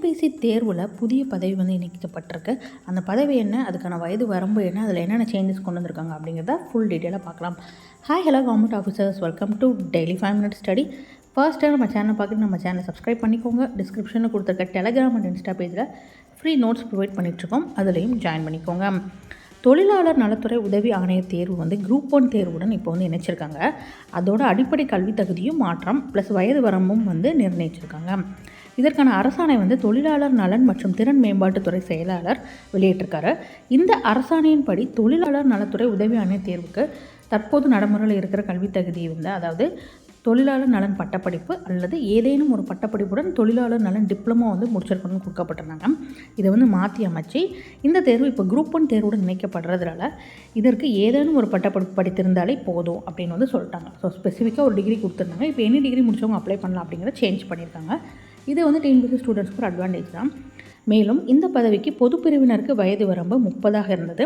TNPSC தேர்வில் புதிய பதவி வந்து இணைக்கப்பட்டிருக்கு அந்த பதவி என்ன? அதுக்கான வயது வரம்பு என்ன? அதில் என்னென்ன சேஞ்சஸ் கொண்டு வந்திருக்காங்க அப்படிங்கிறத ஃபுல் டீட்டெயிலாக பார்க்கலாம். Hi hello government officers welcome to daily five minute study first time நம்ம சேனல் பார்க்குறது நம்ம சேனலை சப்ஸ்கிரைப் பண்ணிக்கோங்க. டிஸ்கிரிப்ஷனில் கொடுத்துருக்க டெலகிராம் அண்ட் இன்ஸ்டா பேஜில் ஃப்ரீ நோட்ஸ் ப்ரொவைட் பண்ணிகிட்ருக்கோம் அதுலேயும் ஜாயின் பண்ணிக்கோங்க. தொழிலாளர் நலத்துறை உதவி ஆணைய தேர்வு வந்து குரூப் ஒன் தேர்வுடன் இப்போ வந்து இணைச்சிருக்காங்க. அதோட அடிப்படை கல்வி தகுதியும் மாற்றம் ப்ளஸ் வயது வரம்பும் வந்து நிர்ணயிச்சிருக்காங்க. இதற்கான அரசாணை வந்து தொழிலாளர் நலன் மற்றும் திறன் மேம்பாட்டுத்துறை செயலாளர் வெளியிட்டிருக்காரு. இந்த அரசாணையின்படி தொழிலாளர் நலத்துறை உதவி ஆணைய தேர்வுக்கு தற்போது நடைமுறையில் இருக்கிற கல்வி தகுதி வந்து அதாவது தொழிலாளர் நலன் பட்டப்படிப்பு அல்லது ஏதேனும் ஒரு பட்டப்படிப்புடன் தொழிலாளர் நலன் டிப்ளமோ வந்து முடிச்சிருக்கணும்னு கொடுக்கப்பட்டிருந்தாங்க. இதை வந்து மாற்றி அமைச்சு இந்த தேர்வு இப்போ குரூப் ஒன் தேர்வுடன் இணைக்கப்படுறதுனால இதற்கு ஏதேனும் ஒரு பட்டப்படிப்பு படித்திருந்தாலே போதும் அப்படின்னு வந்து சொல்லிட்டாங்க. ஸோ ஸ்பெசிஃபிக்காக ஒரு டிகிரி கொடுத்துருந்தாங்க. இப்போ எனி டிகிரி முடிச்சவங்க அப்ளை பண்ணலாம் அப்படிங்கிறத சேஞ்ச் பண்ணியிருக்காங்க. இது வந்து டிஎன்பிசி ஸ்டூடெண்ட்ஸ்க்கு ஒரு அட்வான்டேஜ் தான். மேலும் இந்த பதவிக்கு பொதுப்பிரிவினருக்கு வயது வரம்பு முப்பதாக இருந்தது.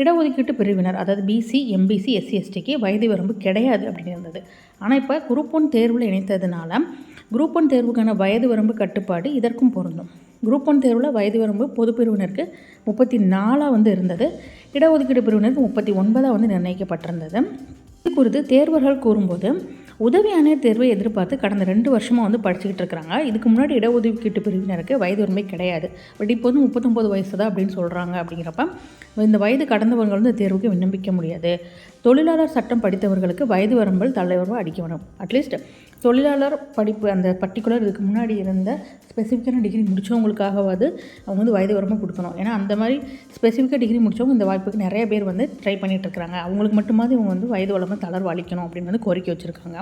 இடஒதுக்கீட்டு பிரிவினர் அதாவது பிசி எம்பிசி எஸ்சி எஸ்டிக்கு வயது வரம்பு கிடையாது அப்படின்னு இருந்தது. ஆனால் இப்போ குரூப் ஒன் தேர்வில் இணைத்ததுனால குரூப் ஒன் தேர்வுக்கான வயது வரம்பு கட்டுப்பாடு இதற்கும் பொருந்தும். குரூப் ஒன் தேர்வில் வயது வரம்பு பொது பிரிவினருக்கு முப்பத்தி நாலாக வந்து இருந்தது. இடஒதுக்கீடு பிரிவினருக்கு முப்பத்தி ஒன்பதாக வந்து நிர்ணயிக்கப்பட்டிருந்தது. இது குறித்து தேர்வர்கள் கூறும்போது உதவி ஆணையர் தேர்வை எதிர்பார்த்து கடந்த ரெண்டு வருஷமாக வந்து படிச்சுக்கிட்டு இருக்கிறாங்க. இதுக்கு முன்னாடி இடஒதுக்கீட்டு பிரிவினருக்கு வயது உரிமை கிடையாது. பட் இப்போ வந்து முப்பத்தொம்போது வயசு தான் அப்படின்னு சொல்கிறாங்க அப்படிங்கிறப்ப இந்த வயது கடந்தவங்க வந்து தேர்வுக்கு விண்ணப்பிக்க முடியாது. தொழிலாளர் சட்டம் படித்தவர்களுக்கு வயது வரம்பல் தலைவரும் அடிக்க வேணும் அட்லீஸ்ட் தொழிலாளர் படிப்பு அந்த பர்டிகுலர் இதுக்கு முன்னாடி இருந்த ஸ்பெசிஃபிக்கான டிகிரி முடித்தவங்களுக்காகவாது அவங்க வந்து வயது வரம்பு கொடுக்கணும். ஏன்னா அந்த மாதிரி ஸ்பெசிஃபிக்காக டிகிரி முடித்தவங்க இந்த வாய்ப்புக்கு நிறைய பேர் வந்து ட்ரை பண்ணிகிட்ருக்கிறாங்க அவங்களுக்கு மட்டுமாவது இவங்க வந்து வயது வரம்பு தளர்வு அளிக்கணும் அப்படின்னு வந்து கோரிக்கை வச்சுருக்காங்க.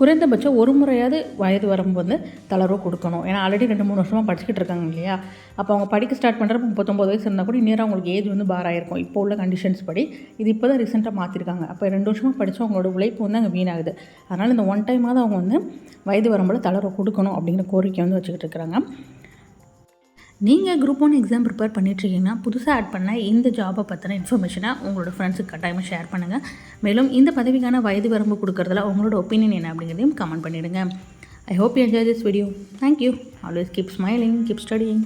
குறைந்தபட்சம் ஒரு முறையாவது வயது வரம்பு வந்து தளர்வு கொடுக்கணும். ஏன்னா ஆல்ரெடி ரெண்டு மூணு வருஷமாக படிச்சுக்கிட்டு இருக்காங்க இல்லையா? அப்போ அவங்க படிக்க ஸ்டார்ட் பண்ணுறப்ப முப்பத்தொம்பது வயசு இருந்தால் கூட நேரம் அவங்களுக்கு ஏஜ் வந்து பாராயிருக்கும் இப்போ உள்ள கண்டிஷன்ஸ் படி இது இப்போ தான் ரீசெண்டாக மாற்றிருக்காங்க அப்போ ரெண்டு வருஷமாக படித்து அவங்களோட உழைப்பு வந்து அங்கே வீணாகுது. அதனால் இந்த ஒன் டைமாவது அவங்க வந்து வயது வரம்பில் தளர்வு கொடுக்கணும் அப்படிங்கிற கோரிக்கை வந்து வச்சுக்கிட்டு இருக்கிறாங்க. நீங்கள் குரூப் ஒன் எக்ஸாம் ப்ரிப்பேர் பண்ணிட்டுருக்கீங்கன்னா புதுசாக ஆட் பண்ண இந்த ஜாபை பற்றின இன்ஃபர்மேஷனை உங்களோட ஃப்ரெண்ட்ஸுக்கு கட்டாயமாக ஷேர் பண்ணுங்கள் மேலும் இந்த பதவிக்கான வயது வரம்பு கொடுக்குறதுல உங்களோட ஒப்பீனியன் என்ன அப்படிங்கிறதையும் கமெண்ட் பண்ணிவிடுங்க I hope you enjoy this video thank you always keep smiling keep studying